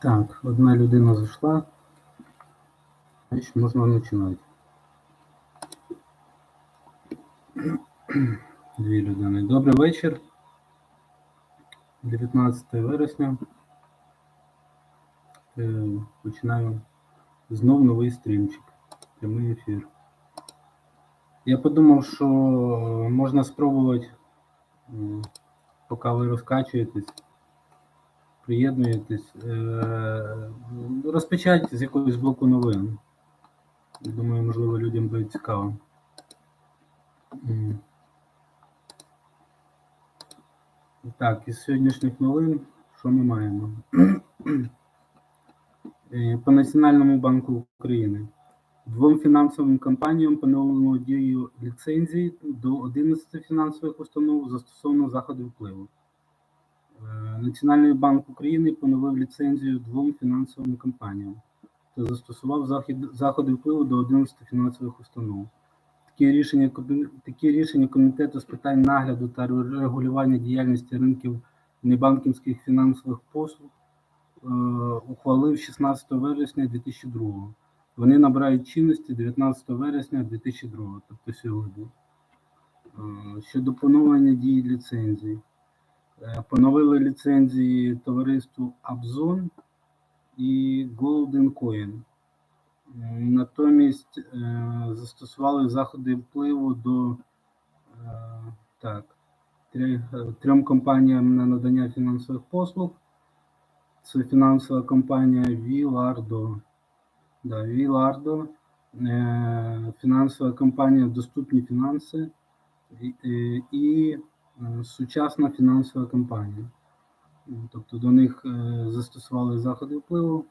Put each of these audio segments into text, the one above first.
Так, одна людина зайшла. Значить, можна починати. Дві людини. Добрий вечір. 19 вересня. Е, Починаю знов новий стрімчик. Прямий ефір. Я подумав, що можна спробувати, поки ви розкачуєтесь, приєднуєтесь, е, розпочати з якогось блоку новин. Думаю, можливо, людям буде цікаво. Так, із сьогоднішніх новин, що ми маємо? Е, По Національному банку України. Двом фінансовим компаніям поновлено дію ліцензії до 11 фінансових установ застосовано заходи впливу. Національний банк України поновив ліцензію двом фінансовим компаніям та застосував захід- заходи впливу до 11 фінансових установ. Такі рішення, такі рішення Комітету з питань нагляду та регулювання діяльності ринків небанківських фінансових послуг е, ухвалив 16 вересня 2002 Вони набирають чинності 19 вересня 2002 тобто сьогодні. Е, Щодо поновлення дії ліцензії. Е, Поновили ліцензії товариству Абзон і Golden Coin. Натомість е, застосували заходи впливу до е, так, е, трьом компаніям на надання фінансових послуг. Це фінансова компанія Вілардо. Да, Вілардо, е, фінансова компанія Доступні фінанси і, е, сучасна фінансова компанія. Тобто до них е, застосували заходи впливу.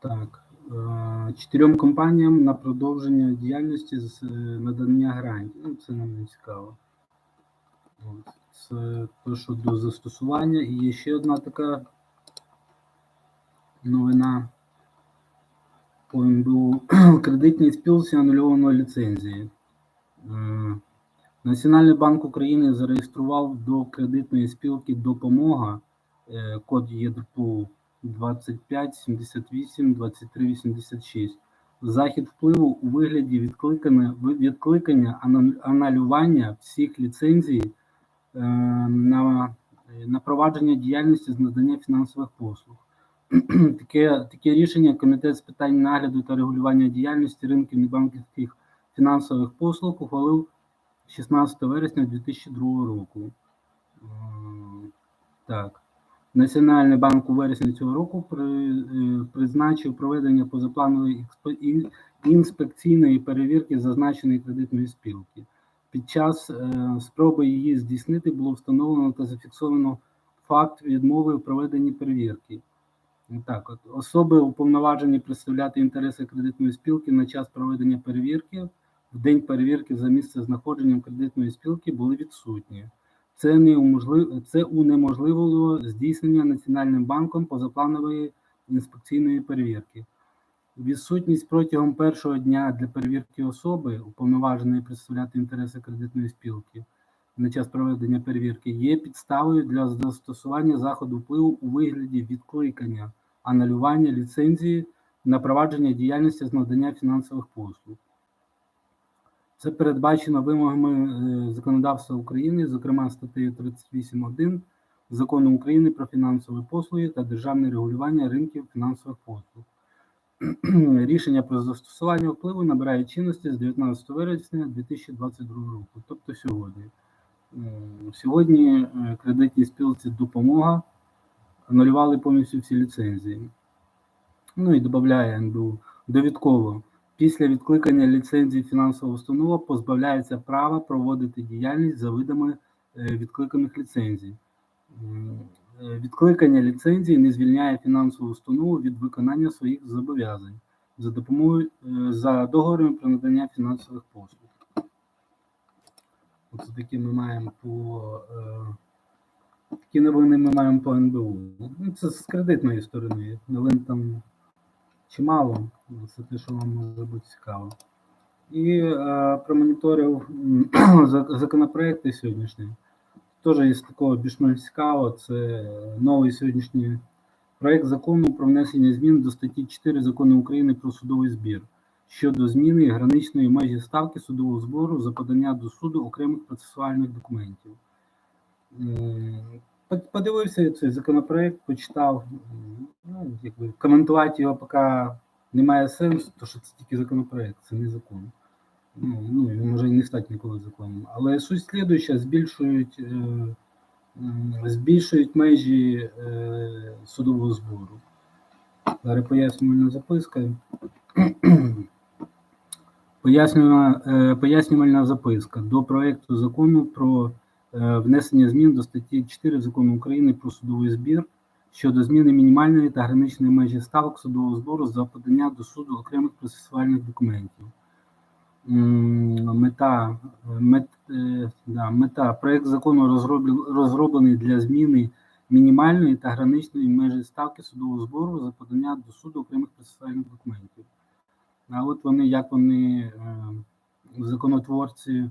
Так, е, чотирьом компаніям на продовження діяльності з е, надання грантів. Ну, це нам не цікаво. Це те, що до застосування. І є ще одна така новина по НБУ. Кредитній спілці анульовано ліцензії. Е, Національний банк України зареєстрував до кредитної спілки допомога е, код ЄДРПУ 25 78 23 86. Захід впливу у вигляді відкликання, відкликання анулювання всіх ліцензій е, на, на провадження діяльності з надання фінансових послуг. Таке, таке рішення Комітет з питань нагляду та регулювання діяльності ринків небанківських фінансових послуг ухвалив 16 вересня 2002 року. Е, Так. Національний банк у вересні цього року е, призначив проведення позапланової інспекційної перевірки зазначеної кредитної спілки. Під час е, спроби її здійснити було встановлено та зафіксовано факт відмови у проведенні перевірки. Так, от особи уповноважені представляти інтереси кредитної спілки на час проведення перевірки в день перевірки за місце знаходженням кредитної спілки були відсутні. Це не уможлив... це унеможливило здійснення Національним банком позапланової інспекційної перевірки. Відсутність протягом першого дня для перевірки особи, уповноваженої представляти інтереси кредитної спілки на час проведення перевірки, є підставою для застосування заходу впливу у вигляді відкликання анулювання ліцензії на провадження діяльності з надання фінансових послуг. Це передбачено вимогами е, законодавства України, зокрема статтею 38.1 Закону України про фінансові послуги та державне регулювання ринків фінансових послуг. Рішення про застосування впливу набирає чинності з 19 вересня 2022 року, тобто сьогодні. Сьогодні е, кредитній спілці допомога анулювали повністю всі ліцензії. Ну і додає НБУ довідково. Після відкликання ліцензії фінансова установа позбавляється права проводити діяльність за видами е, відкликаних ліцензій. Е, Відкликання ліцензії не звільняє фінансову установу від виконання своїх зобов'язань за допомогою е, за договорами про надання фінансових послуг. Оце такі ми маємо по такі новини ми маємо по НБУ. Ну, це з кредитної сторони. Новин там чимало. Це те, що вам може бути цікаво. І е, промоніторив законопроекти сьогоднішні. теж із такого більш-менш цікавого, це новий сьогоднішній проект закону про внесення змін до статті 4 закону України про судовий збір щодо зміни граничної межі ставки судового збору за подання до суду окремих процесуальних документів. Подивився цей законопроект, почитав. Ну, якби коментувати його поки немає сенсу, тому що це тільки законопроект, це не закон. Ну, ну він може не стати ніколи законом. Але суть слідуюча, збільшують, е, збільшують межі е, судового збору. Зараз пояснювальна записка. Пояснювальна, е, пояснювальна записка до проекту закону про внесення змін до статті 4 закону України про судовий збір щодо зміни мінімальної та граничної межі ставок судового збору за подання до суду окремих процесуальних документів. Мета, е, мет, е, да, мета. Проект закону розроблений для зміни мінімальної та граничної межі ставки судового збору за подання до суду окремих процесуальних документів. А от вони, як вони, е, законотворці,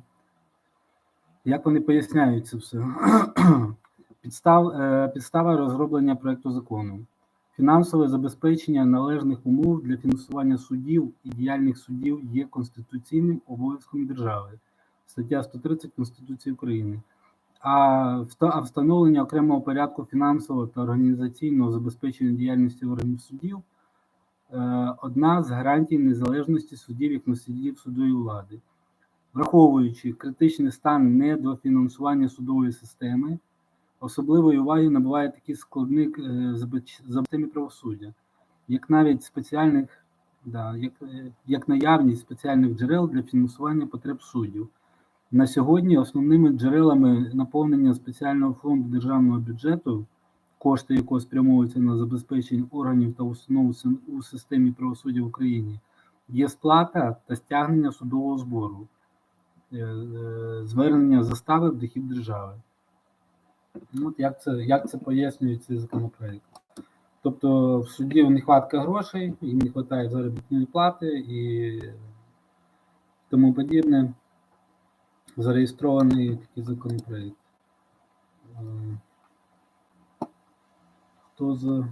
як вони поясняють це все? Підстав, е, підстава розроблення проекту закону. Фінансове забезпечення належних умов для фінансування судів і діяльних суддів є конституційним обов'язком держави. Стаття 130 Конституції України. А встановлення окремого порядку фінансового та організаційного забезпечення діяльності органів судів е, одна з гарантій незалежності судів як носіїв судової влади. Враховуючи критичний стан недофінансування судової системи, особливої уваги набуває такий складник е, забеч- правосуддя, як навіть спеціальних, да, як, е, як наявність спеціальних джерел для фінансування потреб суддів. На сьогодні основними джерелами наповнення спеціального фонду державного бюджету, кошти якого спрямовуються на забезпечення органів та установ у системі правосуддя в Україні, є сплата та стягнення судового збору, звернення застави в дохід держави. Ну, От як це, як це пояснює цей законопроект? Тобто в суді нехватка грошей, їм не вистачає заробітної плати і тому подібне. Зареєстрований такий законопроект. Е, Хто, за,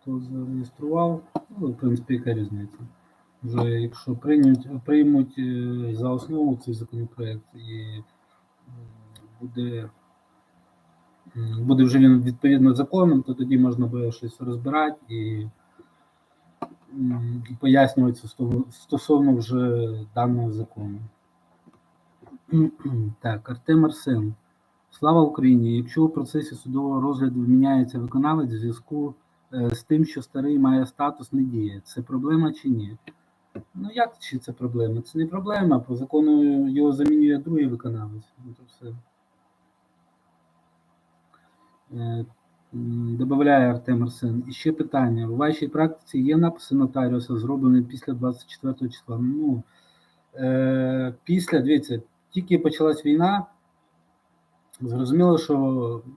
хто зареєстрував? Ну, в принципі, яка різниця? Вже якщо приймуть, приймуть е, за основу цей законопроект і буде буде вже він відповідно законом, то тоді можна буде щось розбирати і, і стосовно вже даного закону. Так, Артем Арсен. Слава Україні! Якщо у процесі судового розгляду міняється виконавець в зв'язку е, з тим, що старий має статус не діє, це проблема чи ні? Ну як чи це проблема? Це не проблема. По закону його замінює другий виконавець. Ну, все. Е, Добавляє Артем Арсен. І ще питання. У вашій практиці є написи нотаріуса, зроблені після 24 числа? Ну, е, після, дивіться, тільки почалась війна, зрозуміло, що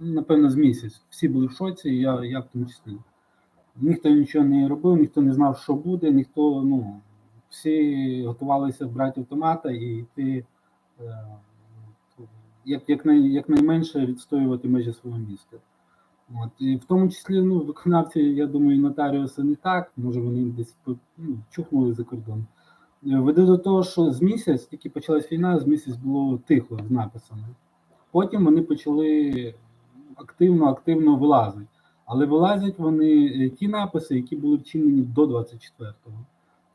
ну, напевно з місяць. Всі були в шоці, я, я в тому числі. Ніхто нічого не робив, ніхто не знав, що буде, ніхто, ну, всі готувалися брати автомата і йти е, як, як, най, якнайменше відстоювати межі свого міста. От, і в тому числі ну, виконавці, я думаю, нотаріуси не так, може вони десь ну, чухнули за кордон. Веде до того, що з місяць, тільки почалась війна, з місяць було тихо з написами. Потім вони почали активно-активно вилазити. Але вилазять вони е, ті написи, які були вчинені до 24-го.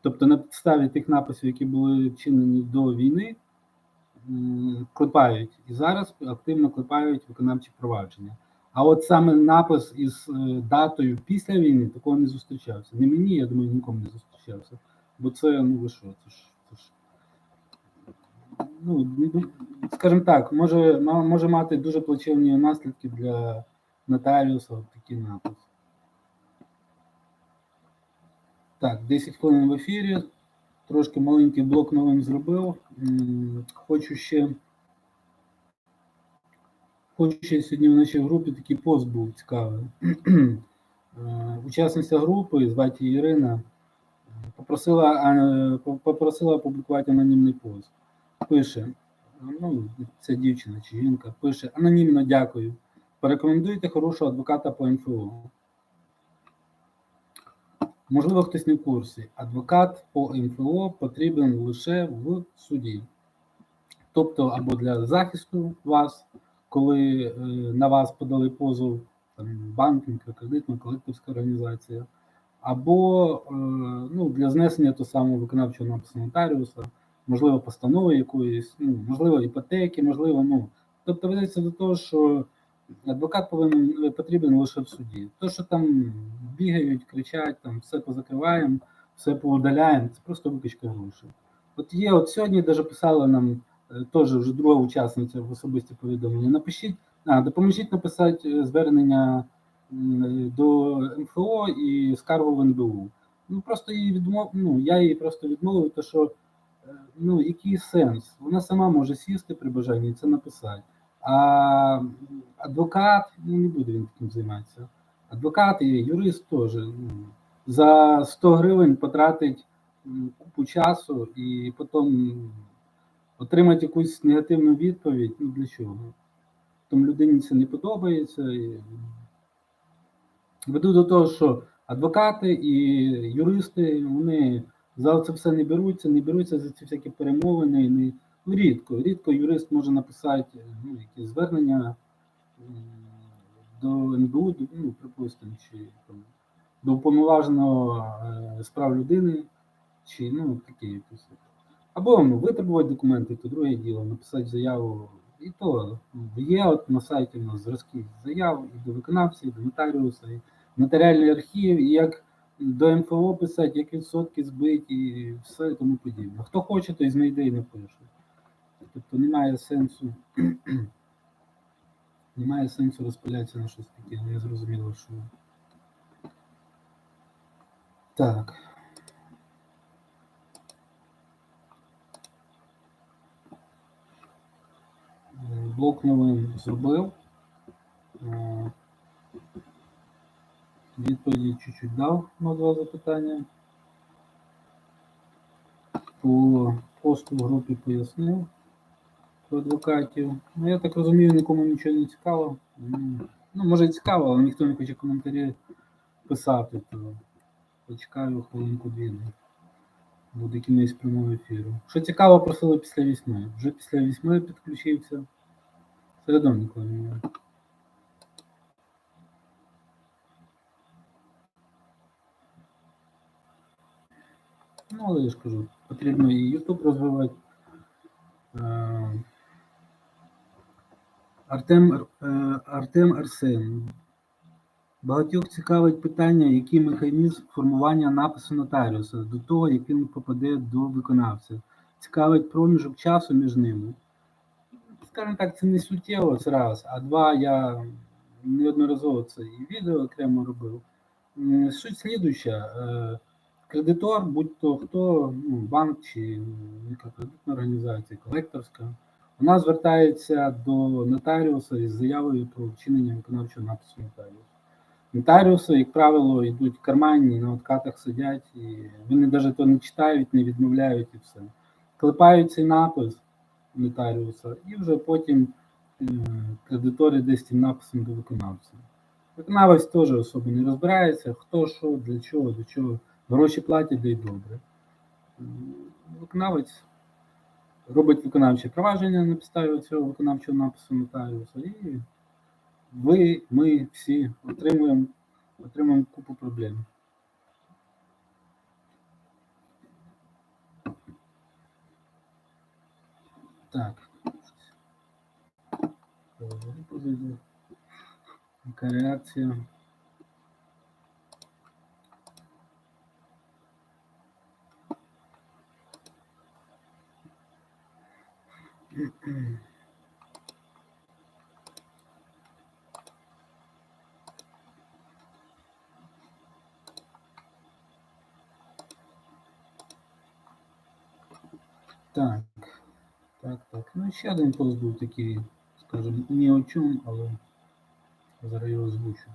Тобто на підставі тих написів, які були вчинені до війни, клепають. І зараз активно клепають виконавчі провадження. А от саме напис із е, датою після війни такого не зустрічався. Не мені, я думаю, нікому не зустрічався. Бо це, ну ви що, це ж. Це ж ну, скажімо так, може, може мати дуже плачевні наслідки для нотаріуса от такий напис. Так, 10 хвилин в ефірі. Трошки маленький блок новин зробив. Хочу ще. Хочу ще сьогодні в нашій групі такий пост був цікавий. Е, Учасниця групи, звати Ірина, попросила, е, попросила опублікувати анонімний пост. Пише: ну, це дівчина чи жінка, пише анонімно дякую. Порекомендуйте хорошого адвоката по МФО. Можливо, хтось не в курсі. Адвокат по МФО потрібен лише в суді. Тобто, або для захисту вас, коли е, на вас подали позов там, банк, мікрокредитна, колекторська організація, або е, ну, для знесення того самого виконавчого напису нотаріуса, можливо, постанови якоїсь, ну, можливо, іпотеки, можливо, ну. Тобто ведеться до того, що адвокат повинен е, потрібен лише в суді. То, що там бігають, кричать, там все позакриваємо, все поудаляємо, це просто викачка грошей. От є, от сьогодні даже писала нам е, теж вже друга учасниця в особисті повідомлення. Напишіть, а, допоможіть написати е, звернення до МФО і скаргу в НБУ. Ну просто її відмов, ну я її просто відмовив, то що ну який сенс? Вона сама може сісти при бажанні це написати. А адвокат ну, не буде він таким займатися. Адвокат і юрист теж ну, за 100 гривень потратить купу часу і потім отримати якусь негативну відповідь. Ну для чого? Тому людині це не подобається. Веду до того, що адвокати і юристи вони за це все не беруться, не беруться за ці всякі перемовини. Не... Рідко, рідко юрист може написати ну, якісь звернення до НБУ, ну, припустимо, чи там, до уповноваженого е, справ людини, чи ну, такі якісь. Або ну, витребувати документи, то друге діло, написати заяву. І то ну, є от на сайті у нас зразки заяв і до виконавця, і до нотаріуса, і нотаріальний архів, і як до МФО писати, як відсотки збиті, і все тому подібне. Хто хоче, той знайде і напише. Тобто немає сенсу. Немає сенсу розпилятися на щось таке, не зрозуміло, що. Так. Е, Блок новин зробив. Е, Відповіді чуть-чуть дав на два запитання. По посту в групі пояснив про адвокатів. Ну, я так розумію, нікому нічого не цікаво. М, Ну, може і цікаво, але ніхто не хоче коментарі писати, то почекаю хвилинку дві. Буде кінець прямого ефіру. Що цікаво, просили після вісьми. Вже після вісьми підключився. Середом ніколи немає. Ну, але я ж кажу, потрібно і YouTube розвивати. Артем, е, Артем Арсен. Багатьох цікавить питання, який механізм формування напису нотаріуса до того, як він попаде до виконавця. Цікавить проміжок часу між ними. Скажімо так, це не суттєво, це раз. А два, я неодноразово це і відео окремо робив. Суть слідуюча. Е, Кредитор, будь-то хто, ну, банк чи мікрокредитна організація, колекторська, вона звертається до нотаріуса із заявою про вчинення виконавчого напису нотаріуса. Нотаріуси, як правило, йдуть карманні, на откатах сидять, і вони навіть то не читають, не відмовляють і все. Клепають цей напис нотаріуса, і вже потім е, кредитори десь цим написом до виконавця. Виконавець теж особо не розбирається, хто що, для чого, до чого. Гроші платять, де й добре. Виконавець робить виконавче провадження на підставі цього виконавчого напису нотаріуса, і ви, ми всі отримуємо, отримуємо купу проблем. Так. Яка реакція? Так. Так, так. Ну, ще один пост був такий, скажімо, ні о чому, але зараз його озвучу.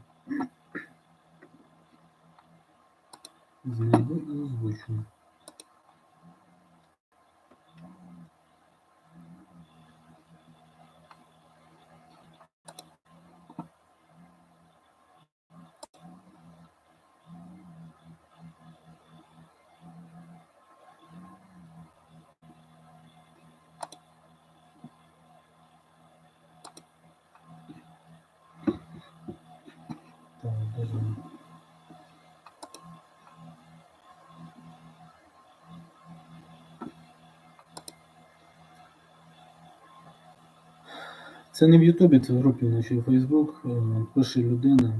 Знайду і озвучу. Це не в Ютубі, це в групі нашій Фейсбук. Е, Пише людина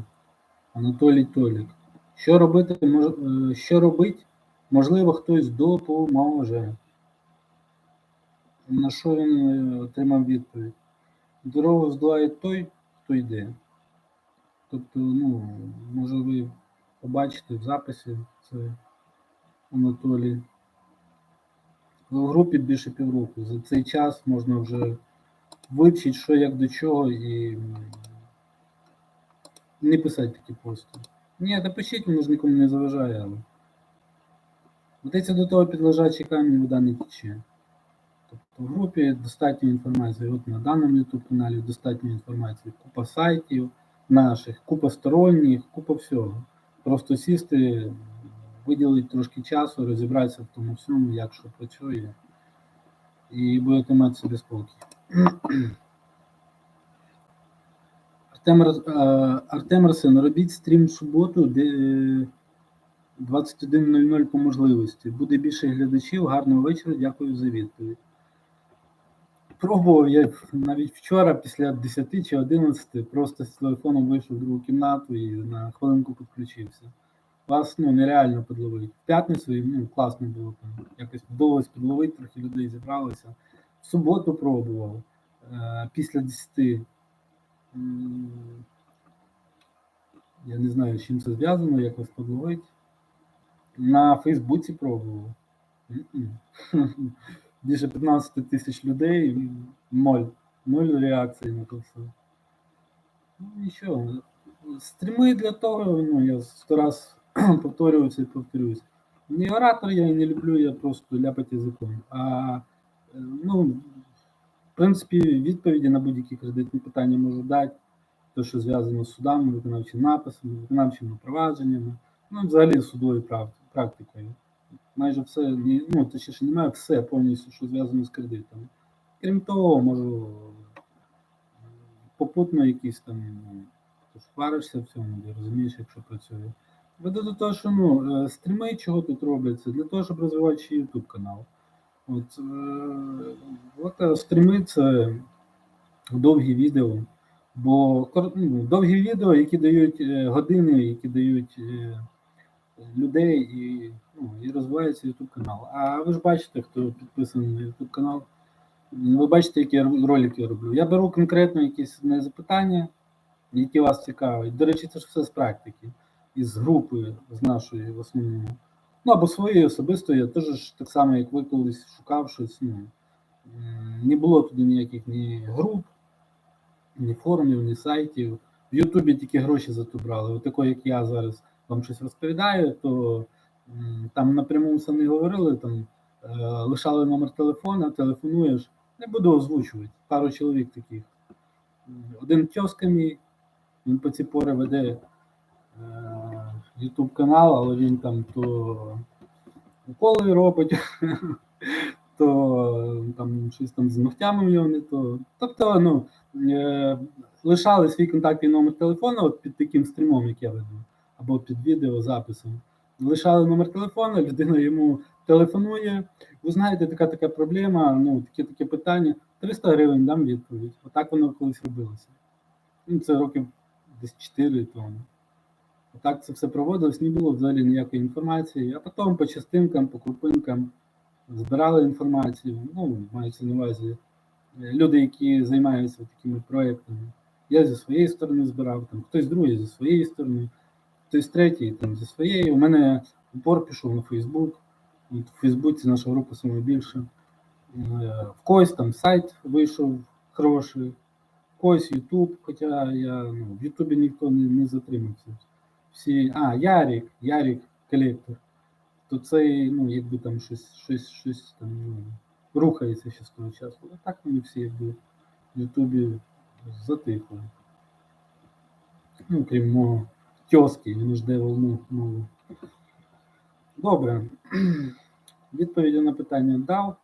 Анатолій Толік. Що робити, мож... е, що робить? Можливо, хтось допоможе. На що він е, отримав відповідь? Дорогу здолає той, хто йде. Тобто, ну, може ви побачите в записі це Анатолій. В групі більше півроку. За цей час можна вже вивчити, що як до чого, і не писати такі пости. Ні, та пишіть, воно ж нікому не заважає, але. Готується до того під лежачий камінь вода не тече. Тобто в групі достатньо інформації. От на даному YouTube каналі достатньо інформації. Купа сайтів наших, купа сторонніх, купа всього. Просто сісти, виділити трошки часу, розібратися в тому всьому, як що працює, і будете мати собі спокій. Артем, е, Артем Росин, робіть стрім в суботу, де е, 21.00 по можливості. Буде більше глядачів. Гарного вечора. Дякую за відповідь. Пробував я навіть вчора, після 10 чи 11, просто з телефоном вийшов в другу кімнату і на хвилинку підключився. Вас ну, нереально підловити. В п'ятницю ну, класно було там. Якось вдалося підловити, трохи людей зібралося. В суботу пробував е, після 10. Я не знаю, з чим це зв'язано, як вас підловити. На Фейсбуці пробував. Більше 15 тисяч людей, ноль. Ноль реакцій на це все. Ну нічого. Стріми для того, ну, я сто раз повторююся і повторююсь. Не оратор я і не люблю, я просто ляпати язиком. А ну, в принципі, відповіді на будь-які кредитні питання можу дати. Те, що зв'язано з судами, виконавчим написом, виконавчими провадженнями, ну, взагалі судовою практикою. Майже все, ну, точніше, немає все повністю, що зв'язано з кредитами. Крім того, можу попутно якісь там, ну, варишся в цьому, ти розумієш, якщо працює. Веду до того, що ну, е, стріми чого тут робляться, для того, щоб розвивати ще YouTube канал. От, е, от е, стріми довгі відео. Бо ну, довгі відео, які дають е, години, які дають е, людей і, ну, і розвивається YouTube канал. А ви ж бачите, хто підписаний на YouTube канал, ви бачите, які ролики я роблю. Я беру конкретно якісь одне запитання, які вас цікавить. До речі, це ж все з практики, із групи, з нашої в основному. Ну або своєї особистої, я теж так само, як ви колись шукав щось. Ну, не було туди ніяких ні груп, ні форумів, ні сайтів. В Ютубі тільки гроші за то брали. От такий, як я зараз вам щось розповідаю, то там напряму самі говорили, там е, лишали номер телефона, телефонуєш. Не буду озвучувати. Пару чоловік таких. Один тьоска мій, він по ці пори веде Ютуб канал, але він там то уколи робить, то там щось там з ногтями в нього не то. Тобто, ну, е, лишали свій контактний номер телефону от під таким стрімом, як я веду, або під відеозаписом. Лишали номер телефону, людина йому телефонує. Ви знаєте, така така проблема, ну, таке таке питання. 300 гривень дам відповідь. Отак воно колись робилося. Ну, це років десь 4 тому. Так це все проводилось, не було взагалі ніякої інформації, а потім по частинкам, по крупинкам збирали інформацію. Ну, мається на увазі е, люди, які займаються такими проектами. Я зі своєї сторони збирав, там хтось другий зі своєї сторони, хтось третій там зі своєї. У мене упор пішов на Фейсбук. В Фейсбуці наша група саме більше. Е, В когось там сайт вийшов хороший, в когось Ютуб, хоча я ну, в Ютубі ніхто не, не затримався всі. А, Ярік, Ярік, колектор. То цей, ну, якби там щось, щось, щось там ну, рухається ще з того часу. А так вони всі якби в Ютубі затихли. Ну, крім мого тьоски, він жде волну нову. Добре. Відповіді на питання дав.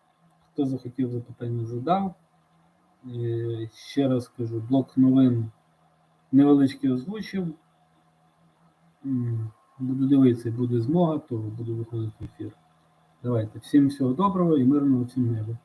Хто захотів запитання задав. Ще раз кажу, блок новин невеличкий озвучив. Буду дивитися, буде змога, то буду виходити в ефір. Давайте. Всім всього доброго і мирного всім неба.